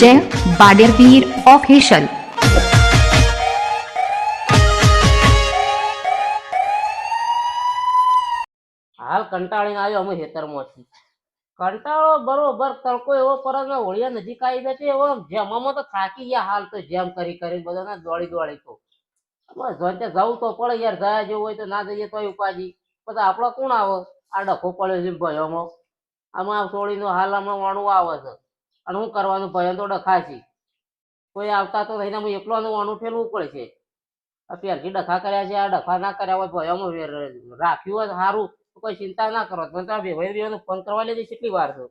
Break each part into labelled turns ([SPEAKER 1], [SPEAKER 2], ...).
[SPEAKER 1] જય બાડેરવીર ઓફિશિયલ
[SPEAKER 2] હાલ કંટાળીને આવ્યો અમે ખેતરમાંથી. કંટાળો બરોબર તડકો એવો પરત હોળિયા નજીક આવી જાય છે, એવો જેમાં તો થાકી ગયા હાલ તો જેમ કરી કરી બધાને દોડી દોડી તો. બસ જવું તો પડે યાર, જયા જેવું હોય તો ના જઈએ તોય ઉપાજી પછી આપણો કોણ આવે? આ ડખો પડ્યો છે ભયોમાં. આમાં સોળીનો હાલ હમણાં વાણું આવે છે. અને હું કરવાનું ભયો તો ડખાશી. કોઈ આવતા તો થઈને હું એકલોનું વાણું ઠેલવું પડશે. આ પહેરથી ડખા કર્યા છે આ ડખા ના કર્યા હોય ભયોમાં રાખ્યું હોય સારું તો કોઈ ચિંતા ના કરો. તમે તમે ભાઈ ભાઈ ફોન કરવા લેજે કેટલી વાર છે.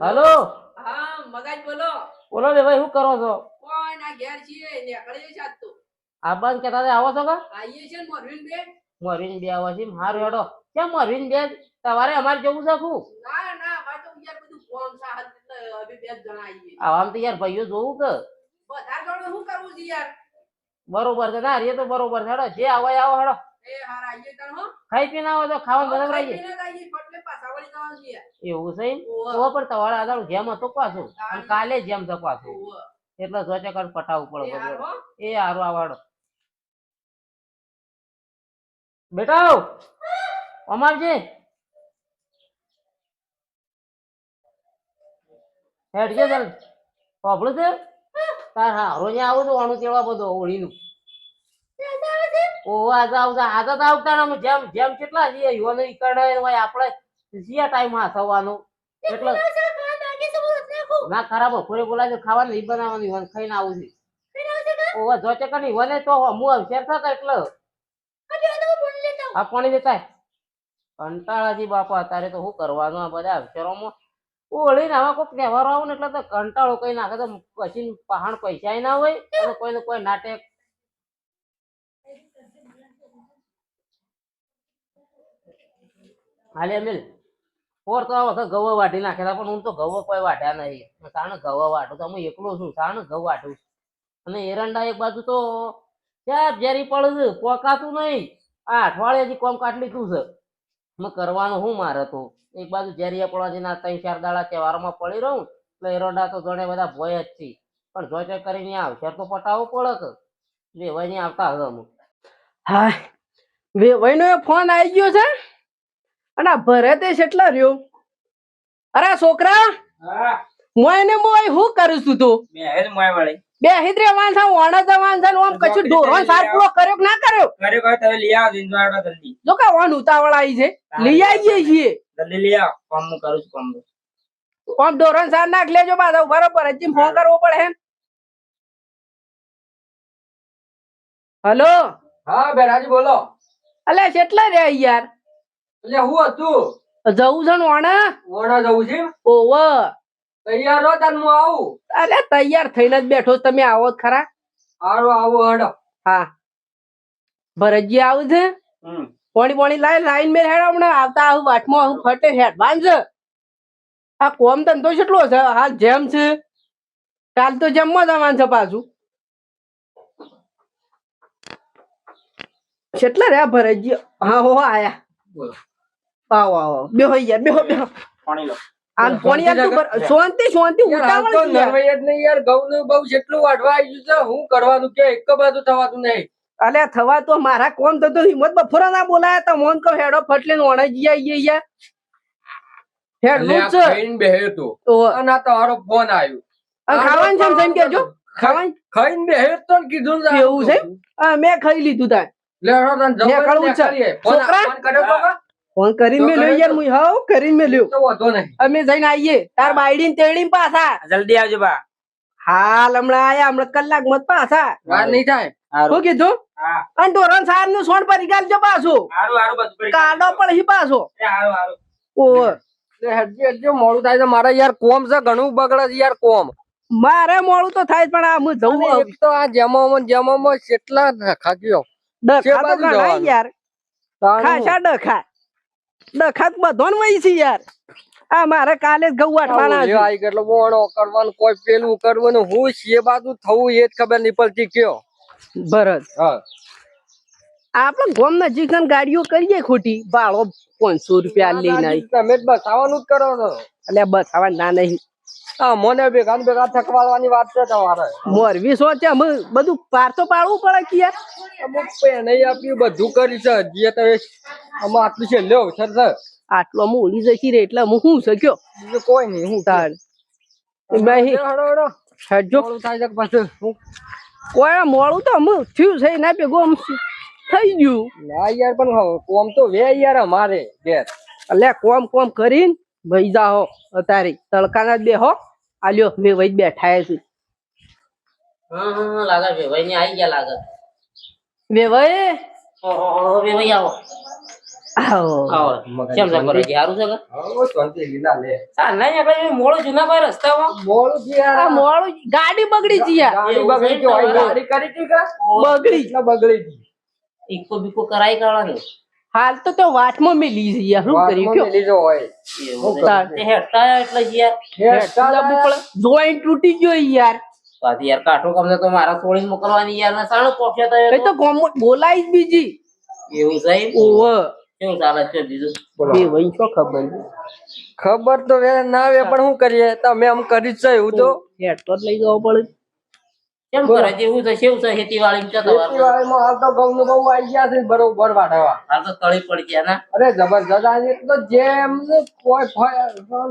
[SPEAKER 2] હલો?
[SPEAKER 3] હા મગાજ બોલો.
[SPEAKER 2] બોલો બે ભાઈ શું કરો છો?
[SPEAKER 3] કોણ આ ઘેર છીએ નીકળી જશે આજ તો.
[SPEAKER 2] આ બંધ કહેતા હતા, આવો છો કા?
[SPEAKER 3] આઈએ છે મોરવીન બે.
[SPEAKER 2] મરીન બે આવો છે હારું હેડો. કેમ મરીન બે? તમારે અમારે જવું છે ખુ
[SPEAKER 3] ના ના ભાઈ તો યાર બધું ફોન સા એટલે હવે બે જણા આવીએ
[SPEAKER 2] આમ તો યાર ભાઈઓ જોવું કે?
[SPEAKER 3] બધા જોડે શું કરવું છે યાર?
[SPEAKER 2] બરોબર છે. ના રે તો બરોબર છે. હેડો જે આવો આવો હેડો.
[SPEAKER 3] એ હાર આઈએ તણ હો.
[SPEAKER 2] ખાઈ પીને આવો તો ખાવાનું બધા
[SPEAKER 3] આઈએ પાછા વળી જવાનું છે
[SPEAKER 2] એવું છે ઓ પણ તમારે આધાર જેમ હતો પાછું. અને કાલે જેમ
[SPEAKER 3] ઓવે.
[SPEAKER 2] એટલે જોચે કર પટાવું પડે
[SPEAKER 3] એ હાર
[SPEAKER 2] આવાડો બેટા અમારજી. હેડ છે ચાલ પાપડું છે? તાર હારો ને આવું છું આનું તેવા બધો હોળીનું ઓહો આજે આવતા આજે તો આવતા જેમ જેમ કેટલા જઈએ યુવાનો ઈકડે હોય આપણે. જીયા ટાઈમમાં થવાનો એટલે ના ખરાબ બપોરે બોલાજો ખાવાનું નહીં બનાવવાનું ઈવન ખાઈને આવું છે. ઓહો જોચે કની વને તો હું અવસર થતા એટલે. આ પાણી દેતા કંટાળાજી બાપા અત્યારે તો શું કરવાનું આ બધા અક્ષરોમાં ઓળીને આવા કોઈક તહેવારો આવું ને એટલે તો કંટાળો કઈ નાખે તો પછી પહાણ પૈસા ના હોય અને કોઈને કોઈ નાટક હાલે મિલ પોર તો આ વખત ગવો વાટી નાખેલા, પણ હું તો ગવો કોઈ વાટ્યા નહીં. સાણ ગવો વાટું તો હું એકલો છું સાણ ગવ વાટું અને એરંડા એક બાજુ તો ક્યાં ઝેરી પડે પોકાતું નહીં. આ અઠવાડિયાથી કોમ કાઢ લીધું છે. મેં કરવાનું શું મારે તો? એક બાજુ ઝેરીયા પડવાથી ના ત્રણ ચાર દાડા તહેવારમાં પડી રહું, એટલે એરંડા તો જોડે બધા ભોય જ છે. પણ જોચે કરીને આવશે તો પટાવવું પડે કે વેવાઈ આવતા હવે અમુક.
[SPEAKER 3] હા વેવાઈનો ફોન આવી ગયો છે. અને આ ભરતે કેટલા રહ્યો. અરે છોકરા મોય ને મોય હું કરું છું તું?
[SPEAKER 4] બે
[SPEAKER 3] હિદ્રે વાંસા વાણા જ વાંસા આમ કશું ઢોરો સાર પૂરો કર્યો કે ના કર્યો?
[SPEAKER 4] કર્યો કોઈ તમે લઈ આવ જીંજવાડો જલ્દી.
[SPEAKER 3] જો કે ઓન ઉતાવળ આવી છે લઈ આવીએ છીએ.
[SPEAKER 4] જલ્દી લઈ આવ. કામ હું કરું છું કામ
[SPEAKER 3] આમ ઢોરણ સાર નાખ લેજો પાછો બરોબર હજી ફોન કરવો પડે હે હલો?
[SPEAKER 5] હા બેરાજી બોલો.
[SPEAKER 3] અલે કેટલા રહ્યા યાર?
[SPEAKER 5] એટલે હું હતું.
[SPEAKER 3] જવું છે ને વાણા?
[SPEAKER 5] વાણા જવું છે?
[SPEAKER 3] ઓવ.
[SPEAKER 5] તૈયાર રહો તાર હું આવું.
[SPEAKER 3] અરે તૈયાર થઈને જ બેઠો તમે આવો ખરા.
[SPEAKER 5] હારું આવું હડો.
[SPEAKER 3] હા. ભરતજી આવું છે?
[SPEAKER 4] પોણી
[SPEAKER 3] પોણી પાણી લાઈ લાઈન મેં હેડ હમણાં. આવતા આવું વાટમાં આવું ફટે હેડ. બાંધ આ કોમ ધંધો કેટલો છે. હાલ જેમ છે કાલ તો જમવા જવાનું છે પાછું. કેટલા રહ્યા ભરતજી? હા હો આયા.
[SPEAKER 5] બોલો.
[SPEAKER 3] આવો આવો બેહો યાર બેહો બેહો.
[SPEAKER 4] પાણી લો.
[SPEAKER 3] આમ પાણી આટલું શાંતિ શાંતિ
[SPEAKER 5] યાર તો
[SPEAKER 3] ઉતાવળ છે યાર.
[SPEAKER 5] નરવૈયા જ નહીં યાર. ઘઉંનું બહુ જેટલું વાઢવા આવી છે હું કરવાનું કે એક બાજુ થવાતું નહીં.
[SPEAKER 3] અલે થવા તો મારા કોમ થતો હિંમત બફોરા ના બોલાયા તા મોન કહો હેડો ફટલે ઓણે જી આઈએ યાર હેડ
[SPEAKER 5] એટલે
[SPEAKER 3] છે.
[SPEAKER 5] ખાઈને બેહ્યો તો.
[SPEAKER 3] તો
[SPEAKER 5] અને આ તમારો ફોન આવ્યો
[SPEAKER 3] ખાવાનું છે એમ કેજો ખાવાનું
[SPEAKER 5] ખાઈને બેહ્યો તો કીધું
[SPEAKER 3] એવું છે? મેં ખાઈ લીધું તાર.
[SPEAKER 5] લે તને જમવાનું
[SPEAKER 3] છે. છોકરા?
[SPEAKER 5] ફોન
[SPEAKER 3] કરીને યાર. મુઈ હાવ કરીને મેલ્યો
[SPEAKER 5] તો વાંધો નહીં.
[SPEAKER 3] અમે જઈને આવીએ તાર બાયડી ને તેડી પાછા
[SPEAKER 4] જલ્દી આવજો બા.
[SPEAKER 3] હાલ હમણાં આયા હમણાં કલાક મત પાછા.
[SPEAKER 5] વાર નહીં થાય.
[SPEAKER 3] શું કીધું? અને ધોરણ સારનું સોન પર ગાલજો પાછું.
[SPEAKER 4] હારું હારું બધું કરી
[SPEAKER 3] કાઢો પણ હી પાછો. ઓ
[SPEAKER 5] હજી હેડજી મોડું થાય છે. મારે યાર કોમ છે ઘણું બગડે છે યાર કોમ.
[SPEAKER 3] મારે મોડું તો થાય પણ આ હું જવું
[SPEAKER 5] એક તો આ જેમોમાં જેમોમાં કેટલા ખાગ્યો ગયો.
[SPEAKER 3] ડખા તો ઘણા? યાર. ખાસા ડખા. ડખા તો બધો વહી છે યાર. આ મારે કાલે છે.
[SPEAKER 5] આઈ બોણો કરવાનું કોઈ પેલું કરવાનું હું છે બાજુ થવું એ જ ખબર નહીં પડતી કયો.
[SPEAKER 3] ભરત
[SPEAKER 5] હા.
[SPEAKER 3] આપણે ગોમ નજીક ગાડીઓ કરીએ ખોટી ભાડો પાંચસો રૂપિયા લઈને
[SPEAKER 5] તમે જ બસાવાનું જ કરો છો.
[SPEAKER 3] એટલે બસ આવા ના નહીં.
[SPEAKER 5] મને ભેગા ભેગા થકવાડવાની વાત છે તમારે.
[SPEAKER 3] મોરવી સો છે અમે બધું પાર તો પાડવું પડે કે યાર?
[SPEAKER 5] અમુક આપ્યું બધું કરી છે. જે આમાં આટલું છે લ્યો સર સર
[SPEAKER 3] આટલો અમે જશી રે એટલે હું શું શક્યો
[SPEAKER 5] બીજું કોઈ નહીં હું
[SPEAKER 3] તાર.
[SPEAKER 5] થાય પછી હું?
[SPEAKER 3] કોઈ મોડું તો અમે થયું છે ના ભેગું આમ થઈ ગયું.
[SPEAKER 5] ના યાર પણ કોમ તો વે યાર અમારે ઘેર.
[SPEAKER 3] એટલે કોમ કોમ કરીને ભાઈ જાઓ અત્યારે. તડકાના જ બે હો. આલ્યો મેં વહી જ બેઠા છે.
[SPEAKER 2] હા હા હા, લાગે વેવાઈ ને આવી. ગયા લાગે ઓહો, વેવાઈ આવો
[SPEAKER 3] ગાડી બગડી
[SPEAKER 5] બગડી
[SPEAKER 3] બગડી.
[SPEAKER 2] ઈકો બીકો કરાઈ કાઢવાની
[SPEAKER 3] હાલ તો તો વાતમાં મેલી છે યાર શું કરી
[SPEAKER 5] વાતમાં
[SPEAKER 3] કયો?
[SPEAKER 5] મેલી જો હોય.
[SPEAKER 2] એટલે યાર.
[SPEAKER 3] જોઈન્ટ તૂટી ગયો યાર.
[SPEAKER 2] પાછી યાર કાઠો કમને તો મારા સોળી મોકલવાની યાર ના સાણો પોખ્યા તો
[SPEAKER 3] એ તો ગોમ બોલાઈ જ બીજી.
[SPEAKER 2] એવું સાહેબ
[SPEAKER 3] ઓવ
[SPEAKER 2] કેવું ચાલે છે બીજું?
[SPEAKER 3] બે ભાઈ શું ખબર?
[SPEAKER 5] ખબર તો વે ના આવે પણ શું કરીએ? તમે આમ કરી જ છે એવું તો.
[SPEAKER 3] હેડ તો લઈ જવો પડે.
[SPEAKER 2] કેમ કરે? જેવું છે કેવું છે ખેતીવાડી
[SPEAKER 5] ખેતીવાડીમાં હાલ તો ઘઉં નું બહુ આવી ગયા છે બરોબર વાઢવા
[SPEAKER 2] હાલ તો તળી પડી ગયા ના.
[SPEAKER 5] અરે જબરજસ્ત આજે તો જેમ કોઈ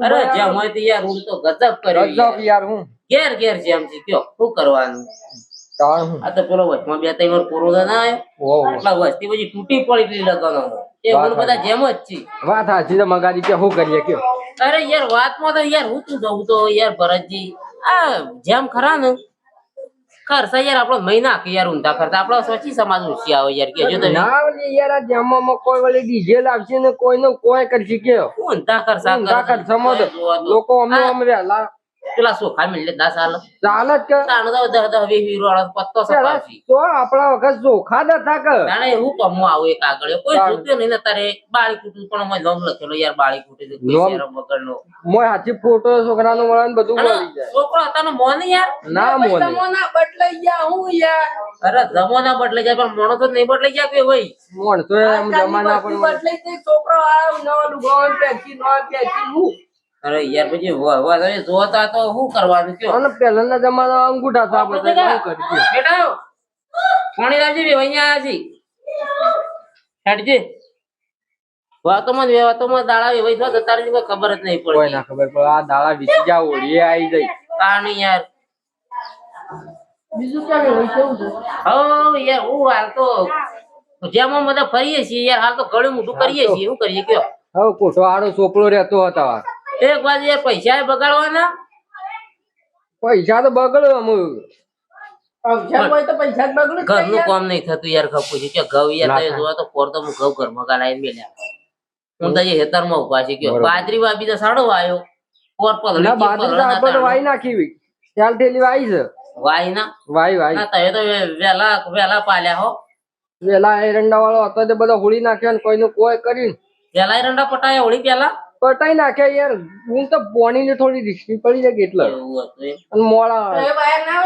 [SPEAKER 2] અરે જેમ હોય તે યાર હું તો ગજબ કર્યો
[SPEAKER 5] ગજબ
[SPEAKER 2] યાર.
[SPEAKER 5] હું.
[SPEAKER 2] ઘેર ઘેર જેમ છે કયો? શું કરવાનું? આ તો પેલો વચમાં બે ત્રણ વાર કોરોના ના આવ્યો. એટલા વસ્તી પછી તૂટી પડી પેલી લગનો એ હું બધા જેમ જ છે
[SPEAKER 5] વાત સાચી છે મગાજી કે શું કરીએ કયો?
[SPEAKER 2] અરે યાર વાતમાં તો યાર હું તું જવું તો યાર ભરતજી આ જેમ ખરા ને ખર્ચા યાર આપણો મહિના કે યાર ઊંધા ખર્ચા આપણો સોચી સમાજ ઊંચી આવે યાર કેજો તમે.
[SPEAKER 5] ના ઓલી યાર આ જેમાં કોઈ વળી ડીજે લાવશે ને કોઈનું કોઈ કરશે કે
[SPEAKER 2] ઊંધા ખર્ચા
[SPEAKER 5] ઊંધા
[SPEAKER 2] દો.
[SPEAKER 5] લોકો અમને
[SPEAKER 2] અમે
[SPEAKER 5] આમ વહેલા
[SPEAKER 2] પેલા સોખા મિલે દસ હાલ
[SPEAKER 5] ચાલે. જ કે.
[SPEAKER 2] તાણ તો દહ દહ વીસ વીસ વાળો પત્તો
[SPEAKER 5] પેલા તો આપણા વખત ચોખા દતા કે.
[SPEAKER 2] તાણે હું કમો આવું એક આગળ. કોઈ. જોતું નહીં ને તારે બાળી કુટું પણ અમે નોમ લખેલો યાર બાળી કુટી કોઈ
[SPEAKER 5] નામ? મોય હાથી ફોટો છોકરાનો મળે બધું મળી જાય.
[SPEAKER 2] છોકરો હતા મોન યાર?
[SPEAKER 5] ના મોન.
[SPEAKER 3] જમોના બદલાઈ ગયા હું યાર.
[SPEAKER 2] અરે જમોના બદલે જાય પણ મોણો તો નહીં બદલે ગયા કે ભાઈ?
[SPEAKER 5] મોણ તો એમ જમાના
[SPEAKER 3] પણ બદલાઈ ગઈ, છોકરો આવ્યો નવા લુગડાઓ પહેરથી, નવા પહેરથી, હું.
[SPEAKER 2] અરે યાર પછી વ- વ- જોતા તો શું કરવાનું કયો?
[SPEAKER 5] અને પહેલાના જમાના અંગૂઠા હતા
[SPEAKER 2] તો
[SPEAKER 5] શું
[SPEAKER 2] બેટા પાણી લાવજે બે અહીંયા આજી હેડજે વાતોમાં જ વાતોમાં દાડા વેવાઈ થવા જતા કોઈ ખબર જ નહીં
[SPEAKER 5] કોઈ ના ખબર પડે. આ દાડા વીતી જા ઓળીએ આવી જાય
[SPEAKER 2] કારણ યાર.
[SPEAKER 3] બીજું ક્યાં હોય કેવું છે?
[SPEAKER 2] હો યાર હું હાલ તો જેમાં બધા ફરીએ છીએ યાર હાલ તો ઘણું મોટું કરીએ છીએ શું કરીએ કયો?
[SPEAKER 5] હવે કોઠો આડો ચોપડો રહેતો હતો
[SPEAKER 2] એક બાજુ યાર પૈસા બગાડવાના?
[SPEAKER 5] પૈસા તો બગડ્યો અમુ
[SPEAKER 3] તો પૈસા બગડે જ
[SPEAKER 2] ઘરનું. કામ નહીં થતું યાર ખપું છે કે ઘઉં યાર તમે જોવા તો પોર તો હું ઘઉં ઘરમાં ગાલાઈને મેલ્યા હું તો હેતરમાં ઊભા છે કયો બાજરી વાપી તો સાડો વાયો. પોર કે તાણે.
[SPEAKER 5] વાઈ નાખી ચાલ ઠેલી વાઈ છે.
[SPEAKER 2] વાય ના?
[SPEAKER 5] વાઈ વાઈ
[SPEAKER 2] તમે તો વેલા વેલા પાલ્યા હો.
[SPEAKER 5] વેલા એરંડા વાળો હતો તે બધા હોળી નાખ્યા ને કોઈનું કોઈ કરીને.
[SPEAKER 2] વેલા એરંડા પટાયા હોળી પેલા?
[SPEAKER 5] પટાઈ નાખ્યા યાર. હું તો પોણી ને થોડી રિસ્ટી પડી જાય કે એટલે
[SPEAKER 2] એવું હતું એમ.
[SPEAKER 5] અને મોડા
[SPEAKER 3] ના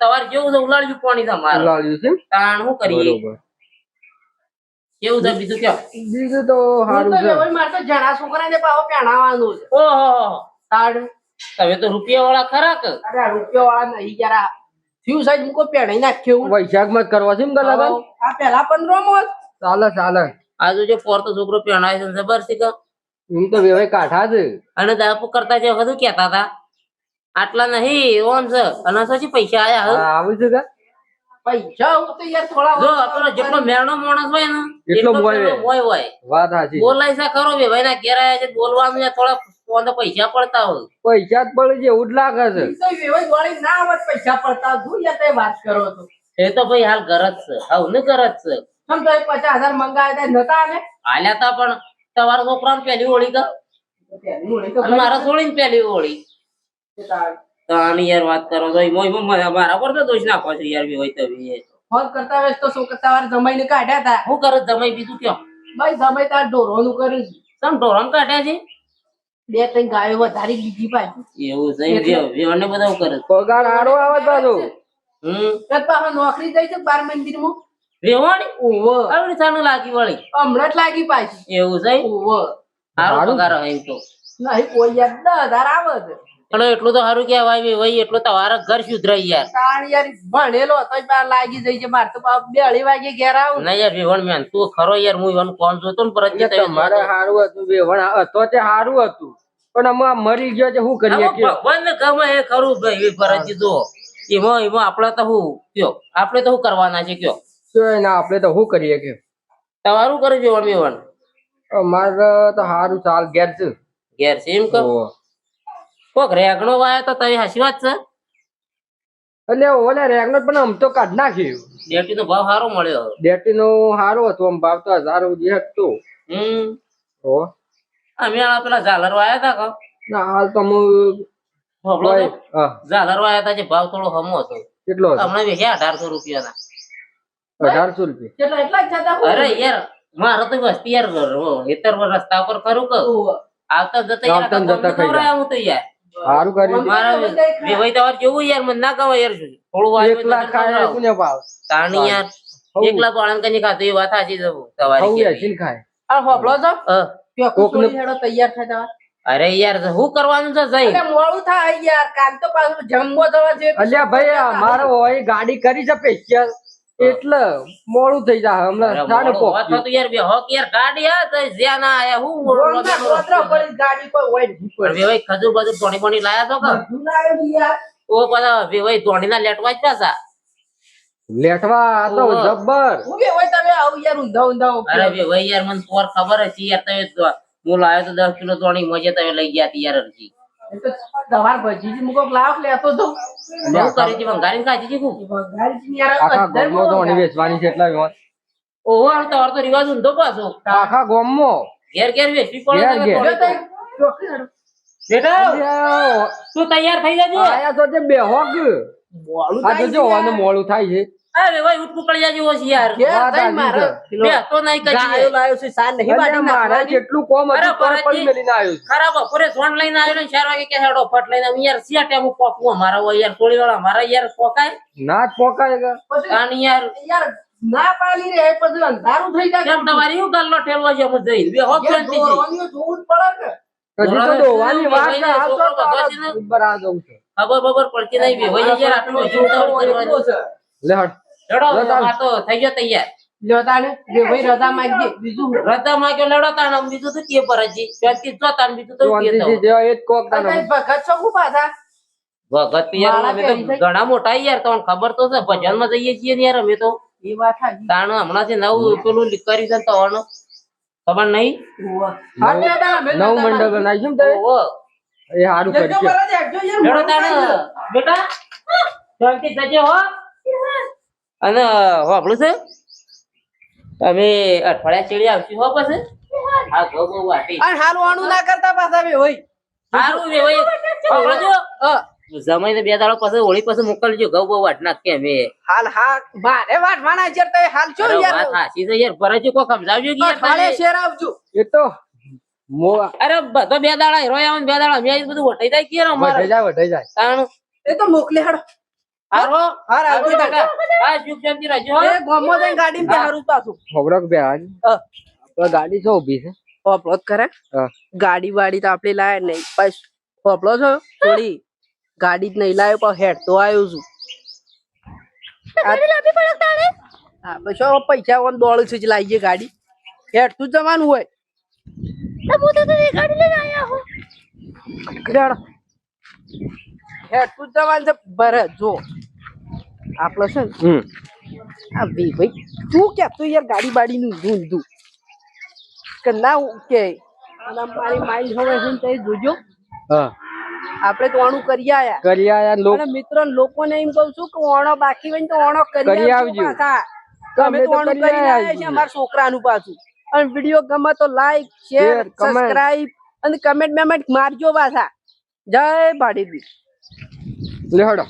[SPEAKER 2] તમારે જેવું છે ઉલાડ્યું પાણી તમારે તાણ શું કરીએ? કેવું છે બીજું કે
[SPEAKER 5] બીજું તો સારું છે.
[SPEAKER 3] મારે તો જણા છોકરાને પાછો પહેણાવાનું છે.
[SPEAKER 2] ઓહો
[SPEAKER 3] તાડ
[SPEAKER 2] તમે તો રૂપિયા વાળા ખરા કે?
[SPEAKER 3] અરે રૂપિયા વાળા નહીં યાર આ થયું સાહેબ મૂકો પહેણાઈ નાખ્યું
[SPEAKER 5] વૈશાખમાં કરવા છે ને
[SPEAKER 3] આ પેલા પંદરો માં
[SPEAKER 5] ચાલે ચાલે.
[SPEAKER 2] આજુ જે પોર તો છોકરો પેણાય છે ખબર છે કે?
[SPEAKER 5] હું તો વેવાય કાઠા છે.
[SPEAKER 2] અને દાપુ કરતા જે બધું કેતા હતા? આટલા નહીં ઓમ છે. અને પછી પૈસા આયા હે.
[SPEAKER 5] હા, આવે છે કે?
[SPEAKER 3] પૈસા હું તો યાર થોડા
[SPEAKER 2] જો આપણો જેટલો મેરનો માણસ હોય ને
[SPEAKER 5] એટલો મોય હોય. વાત સાચી
[SPEAKER 2] બોલાય છે ખરો બે ભાઈ ના ઘેર આયા છે બોલવાનું યાર થોડા પૈસા પડતા હોય.
[SPEAKER 5] પૈસા જ પડે છે એવું જ લાગે છે.
[SPEAKER 3] તો ના આવત પૈસા પડતા શું યાર તે વાત કરો છો?
[SPEAKER 2] એ તો ભાઈ હાલ ગરજ છે. હાવ ને ગરજ છે.
[SPEAKER 3] તો પચાસ હજાર મંગાવ્યા હતા નતા ને?
[SPEAKER 2] હાલ્યા તા પણ તમારા છોકરાને પેલી હોળી કા
[SPEAKER 3] હોળી તો
[SPEAKER 2] મારા છોડીને પહેલી હોળી. તો આની યાર વાત કરો તો ઈ મોય મોય મારા પર તો દોષ નાખો છો યાર બી હોય તો
[SPEAKER 3] ફોન કરતા વેસ તો શું કરતા વાર જમાઈને કાઢ્યા હતા
[SPEAKER 2] હું કરે જમાઈ બીજું કયો?
[SPEAKER 3] ભાઈ તમે તાર ઢોરોનું કર્યું છે.
[SPEAKER 2] તમ ઢોરણ કાઢ્યા છે?
[SPEAKER 3] બે ત્રણ ગાયો વધારી લીધી પાછી
[SPEAKER 2] એવું છે બધા કરે.
[SPEAKER 5] પગાર સારો આવે પાછો
[SPEAKER 2] હમ?
[SPEAKER 3] તાર પાછો નોકરી જાય છે બાર મંદિરમાં.
[SPEAKER 2] વેવાણી
[SPEAKER 3] ઓવો
[SPEAKER 2] આવડી સાનું લાગી વળી.
[SPEAKER 3] હમણાં જ લાગી પાછી.
[SPEAKER 2] એવું છે
[SPEAKER 3] ઓવો
[SPEAKER 2] સારો પગાર હોય તો.
[SPEAKER 3] નહીં કોઈ યાર દસ હજાર આવે છે
[SPEAKER 2] ચલો એટલું તો સારું કે ભાઈ ભાઈ એટલું તમારા ઘર સુધરાઈ યાર.
[SPEAKER 3] યાર ભણેલો હતો બાર લાગી જાય છે. મારે તો બે અઢી વાગે ઘેર આવું.
[SPEAKER 2] ના યાર વેવણ મેન તું ખરો યાર હું એવાનું કોણ જોતો ને પરત
[SPEAKER 5] તમારે સારું હતું વેવણ હતો તે સારું હતું. પણ આમાં મરી ગયો છે શું કરીએ કે?
[SPEAKER 2] ભગવાન ને ગમે એ ખરું ભાઈ પરત જો એમાં એમાં આપણે તો શું કયો? આપણે તો શું કરવાના છે કયો?
[SPEAKER 5] ના આપણે તો શું કરીએ કે?
[SPEAKER 2] તમારું કરે વેવણ વેવણ.
[SPEAKER 5] અમારે તો સારું ચાલ ઘેર છે.
[SPEAKER 2] ઘેર છે એમ કહો. કોક રેગણો વાયો તો તમે હાસી વાત છે?
[SPEAKER 5] એટલે ઓલા રેગનો પણ આમ તો કાઢ નાખ્યું.
[SPEAKER 2] ડેટી નો ભાવ સારો મળ્યો
[SPEAKER 5] ડેટી નો સારો હતો આમ ભાવ તો હજાર સુધી હતો.
[SPEAKER 2] હમ.
[SPEAKER 5] ઓ
[SPEAKER 2] અમે આ પેલા ઝાલર વાયા હતા કો?
[SPEAKER 5] ના હાલ તો હું
[SPEAKER 2] તો? ઝાલર વાયા હતા જે ભાવ થોડો હમો હતો.
[SPEAKER 5] કેટલો
[SPEAKER 2] હમણાં વેચ્યા અઢારસો રૂપિયાના.
[SPEAKER 5] અઢારસો રૂપિયા.
[SPEAKER 3] કેટલા એટલા જ થતા
[SPEAKER 2] અરે યાર મારો તો વસ્તી યાર હેતર રસ્તા પર ખરું
[SPEAKER 3] કહું.
[SPEAKER 2] આવતા જતા
[SPEAKER 5] આવતા જતા
[SPEAKER 2] ગામનું હું તો યાર
[SPEAKER 5] સારું કર્યું
[SPEAKER 2] ભાઈ તમારે કેવું યાર? મને ના કહેવાય યાર થોડું એક
[SPEAKER 5] એકલા ખાય કોને ભાવ
[SPEAKER 2] તાણી યાર
[SPEAKER 5] હઉ.
[SPEAKER 2] એકલા પાળન કઈ ખાતું એ વાત સાચી જવું તમારી.
[SPEAKER 5] એસીને ખાય.
[SPEAKER 3] આ હોભળો છો
[SPEAKER 2] અ,
[SPEAKER 5] કોકને-
[SPEAKER 3] હેડો તૈયાર થાય જવા
[SPEAKER 2] અરે યાર શું કરવાનું છે જઈ
[SPEAKER 3] મોડું થાય યાર કાલ તો પાછું જમવો જવા છે
[SPEAKER 5] અલ્યા ભાઈ મારો હોય ગાડી કરી છે સ્પેશિયલ એટલે મોડું થઈ જાય હમણાં સાડે પોક
[SPEAKER 2] યાર બે હોક યાર ગાડી આ તો જ્યાં ના આયા હું મોડું
[SPEAKER 3] રોડના
[SPEAKER 2] લગેલું
[SPEAKER 3] ગોતરા પડી ગાડી પર હોય ને
[SPEAKER 2] પણ વેવાઈ ખજૂર બાજુ ટોણી બોણી લાયા છો કે?
[SPEAKER 3] બધું યાર.
[SPEAKER 2] ઓ પાછા વેવાઈ ટોણી ના લેટવા જ પાછા
[SPEAKER 5] લેટવા આ તો
[SPEAKER 2] ઓહો.
[SPEAKER 5] જબ્બર.
[SPEAKER 3] હું બી હોય તમે આવું યાર ઊંધા ઊંધા
[SPEAKER 2] અરે વેવાઈ યાર મને પોર ખબર હતી યાર તમે તો- હું લાયો તો દસ કિલો ટોણી મજે તમે લઈ ગયા તી યાર અરજી.
[SPEAKER 3] તો મુકો લાવ લેતો તો
[SPEAKER 2] કરી ખૂબ
[SPEAKER 5] આખા
[SPEAKER 3] અધર
[SPEAKER 5] તો ઓણી વેચવાની છે એટલા વિવાદ.
[SPEAKER 2] ઓહો આ તો તો રિવાજ ઊંધો પાછો.
[SPEAKER 5] આખા
[SPEAKER 2] ઘેર ઘેર વેચવી પડે તો. બેટા તું તૈયાર થઈ જજે.
[SPEAKER 5] આયા તો બેહોક. જો આને મોડું થાય છે.
[SPEAKER 2] આ ભાઈ ઉઠ પકડી જાજે ઓછી યાર.
[SPEAKER 5] તઈ
[SPEAKER 3] મારે?
[SPEAKER 5] છે.
[SPEAKER 2] બે તો નહીં
[SPEAKER 3] કજી
[SPEAKER 2] આયો
[SPEAKER 3] લાયો છે સાન નહીં
[SPEAKER 5] બાડી મારે જેટલું કોમ હતું પર મેલીને આયો
[SPEAKER 2] ખરાબ પૂરે ઝોન લઈને આયો ને શેર વાગે કે હેડો ફટ લઈને યાર સિયા ટેમ પોકવું અમારા હોય યાર થોડી વાળા મારા યાર પોકાય.
[SPEAKER 5] ના જ પોકાય કે.
[SPEAKER 2] કાન યાર
[SPEAKER 3] યાર ના પાલી રે પછી અંધારું થઈ જાય.
[SPEAKER 2] કેમ તમારી હું ગાલનો ઠેલવા છે હું જઈ બે
[SPEAKER 3] યાર
[SPEAKER 2] શાંતિ છે
[SPEAKER 3] જોવું પડે કે.
[SPEAKER 5] કજી તો ધોવાની વાત ના આવતો તો
[SPEAKER 2] છે
[SPEAKER 5] જવું છે.
[SPEAKER 2] ખબર બબર પડતી નહીં બે હોય યાર આટલું હજુ કરવાનું.
[SPEAKER 5] લે હટ.
[SPEAKER 2] હેડો
[SPEAKER 5] લો તાણ.
[SPEAKER 2] આ તો થઈ ગયો તૈયાર
[SPEAKER 3] લ્યો તાને જે ભાઈ રજા માંગી બીજું.
[SPEAKER 2] રજા માંગ્યો લડો તાણ આમ બીજું તો કે પર હજી શાંતિ જો બીજું તો કે તો.
[SPEAKER 5] જે હોય કોક તારે.
[SPEAKER 3] ભગત છો હું પાછા
[SPEAKER 2] ભગત યાર અમે તો ઘણા મોટા યાર તમને ખબર તો છે ભજનમાં જઈએ છીએ ને યાર અમે તો
[SPEAKER 3] એ વાત હાચી.
[SPEAKER 2] તાણ હમણાં થી નવું પેલું કરી છે તો આનો. ખબર નહીં
[SPEAKER 5] નવું મંડળ બનાવી છે એ સારું
[SPEAKER 3] કરી.
[SPEAKER 2] બેટા શાંતિ જજે હો અને હોભળું છે? અમે અઠવાડિયા ચેડી આવશું હો પછી? હા ઘઉં બહુ વાટી.
[SPEAKER 3] અને હારું આણું ના કરતા પાછા બે હોય.
[SPEAKER 2] સારું રે ભાઈ હોભળજો જમાઈને બે દાડો પછી હોળી પછી મોકલજો ઘઉં બહુ વાટ નાખ અમે.
[SPEAKER 3] હાલ હા મારે વાટવાના છે તો હાલ છો
[SPEAKER 2] અરે
[SPEAKER 3] યાર.
[SPEAKER 2] વાત હાચી યાર. ભરાજો કોક સમજાવજો કે યાર
[SPEAKER 3] શેર આવજો.
[SPEAKER 5] એ તો મો
[SPEAKER 2] અરે બધો બે દાડા રોય આવે બે દાડા મેં બધું વટાઈ જાય કે અમારે?
[SPEAKER 5] વઢાઈ જાય વઢાઈ જાય.
[SPEAKER 2] તાણ?
[SPEAKER 3] એ તો મોકલે હાડો.
[SPEAKER 2] હારો
[SPEAKER 3] હાર આવજો
[SPEAKER 2] આવજો
[SPEAKER 3] કાકા.
[SPEAKER 2] કાકા સુખ શાંતિ રહેજો
[SPEAKER 3] એ ગામમાં જઈને ગાડી માં હારું પાછું.
[SPEAKER 5] ખવડાવ બે આજ
[SPEAKER 3] હા.
[SPEAKER 5] ગાડી શું ઊભી છે.
[SPEAKER 3] પોપડો જ કરે. ગાડી વાડી તો આપણે લાયા નહીં. બસ પોપડો છો? થોડી. ગાડી જ નહીં લાવ્યો પણ હેડ તો આવ્યો છું. શું પૈસા ઓન દોડું છું જ લાવીએ ગાડી. હેડ તું જ જવાનું હોય. તું જ જવાનું છે. ભરે જો. આપણે છે ને? આ ભાઈ ભાઈ તું કે તું યાર ગાડી બાડી નું ઊંધું કે ના કે અને મારી માઈ હવે છે ને તે જોજો.
[SPEAKER 5] હા.
[SPEAKER 3] આપણે તો ઓણું કરી આયા.
[SPEAKER 5] કરી આયા લોકો
[SPEAKER 3] મિત્ર લોકોને એમ કહું છું કે ઓણો બાકી હોય તો ઓણો કરી આવજો.
[SPEAKER 5] તો
[SPEAKER 3] અમે તો
[SPEAKER 5] તો
[SPEAKER 3] ઓણું
[SPEAKER 5] કરી આયા
[SPEAKER 3] છીએ. અમારા છોકરાનું પાછું. અને વીડિયો ગમે તો લાઈક શેર. સબસ્ક્રાઇબ અને કમેન્ટ મેમેન્ટ મારજો પાછા. જય ભાડી
[SPEAKER 5] લે હડો